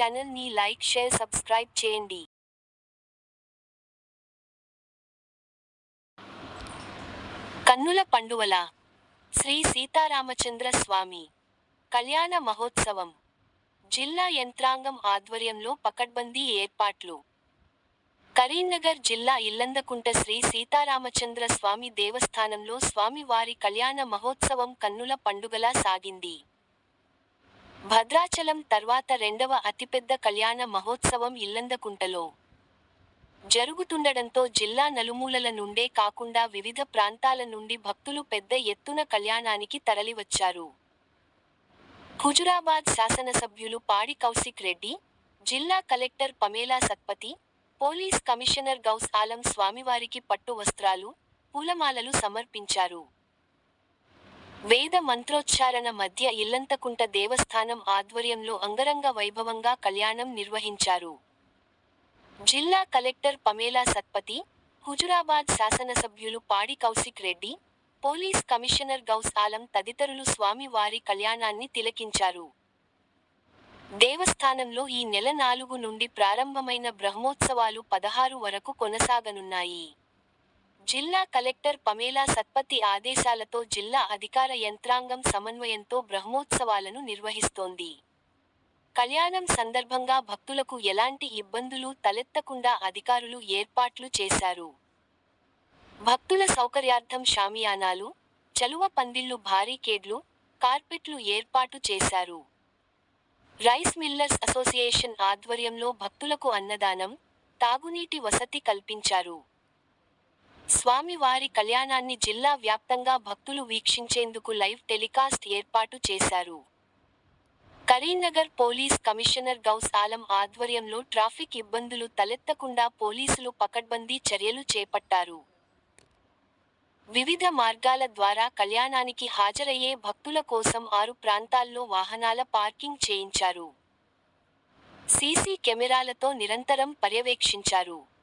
ఛానల్ని like share subscribe చేయండి. కన్నుల పండువల శ్రీ సీతారామచంద్ర స్వామి. కళ్యాణ మహోత్సవం. జిల్లా యంత్రాంగం ఆధ్వర్యంలో పకడ్బందీ ఏర్పాట్లు. కరీంనగర్ జిల్లా ఇల్లందకుంట శ్రీ సీతారామచంద్ర స్వామి దేవస్థానంలో స్వామివారి కళ్యాణ మహోత్సవం కన్నుల పండుగలా సాగింది. భద్రాచలం తర్వాత రెండవ అతిపెద్ద కళ్యాణ మహోత్సవం ఇల్లందకుంటలో. జరుగుతుండడంతో జిల్లా నలుమూలల నుండే కాకుండా వివిధ ప్రాంతాల నుండి భక్తులు పెద్ద ఎత్తున కళ్యాణానికి తరలివచ్చారు. హుజురాబాద్ శాసనసభ్యులు పాడి కౌశిక్ రెడ్డి జిల్లా collector Pamela Satpathy police commissioner Gous Alam స్వామివారికి పట్టు వస్త్రాలు పూలమాలలు సమర్పించారు. వేద మంత్రోచ్చారణ మధ్య ఇల్లంతకుంట దేవస్థానం ఆధ్వర్యంలో అంగరంగ వైభవంగా కళ్యాణం నిర్వహించారు. జిల్లా కలెక్టర్ పమేలా సత్పతి హుజురాబాద్ శాసనసభ్యులు పాడి కౌశిక్ రెడ్డి పోలీస్ కమిషనర్ గౌస్ ఆలం తదితరులు స్వామి వారి కళ్యాణాన్ని తిలకించారు. దేవస్థానంలో ఈ నెల నాలుగు నుండి ప్రారంభమైన బ్రహ్మోత్సవాలు పదహారు వరకు కొనసాగనున్నాయి. జిల్లా కలెక్టర్ పమేలా సత్పతి ఆదేశాలతో జిల్లా అధికార యంత్రాంగం సమన్వయంతో బ్రహ్మోత్సవాలను నిర్వహిస్తోంది. కళ్యాణం సందర్భంగా భక్తులకు ఎలాంటి ఇబ్బందులు తలెత్తకుండా అధికారులు ఏర్పాట్లు చేశారు. భక్తుల సౌకర్యార్థం షామియానాలు చలువ పందిళ్ళు భారీకేడ్లు కార్పెట్లు ఏర్పాటు చేశారు. రైస్ మిల్లర్స్ అసోసియేషన్ ఆధ్వర్యంలో భక్తులకు అన్నదానం తాగునీటి వసతి కల్పించారు. స్వామివారి కళ్యాణాన్ని జిల్లా వ్యాప్తంగా భక్తులు వీక్షించేందుకు లైవ్ టెలికాస్ట్ ఏర్పాటు చేశారు. కరీంనగర్ పోలీస్ కమిషనర్ గౌస్ ఆలం ఆధ్వర్యంలో ట్రాఫిక్ ఇబ్బందులు తలెత్తకుండా పోలీసులు పకడ్బందీ చర్యలు చేపట్టారు. వివిధ మార్గాల ద్వారా కళ్యాణానికి హాజరయ్యే భక్తుల కోసం ఆరు ప్రాంతాల్లో వాహనాల పార్కింగ్ చేయించారు. సీసీ కెమెరాలతో నిరంతరం పర్యవేక్షించారు.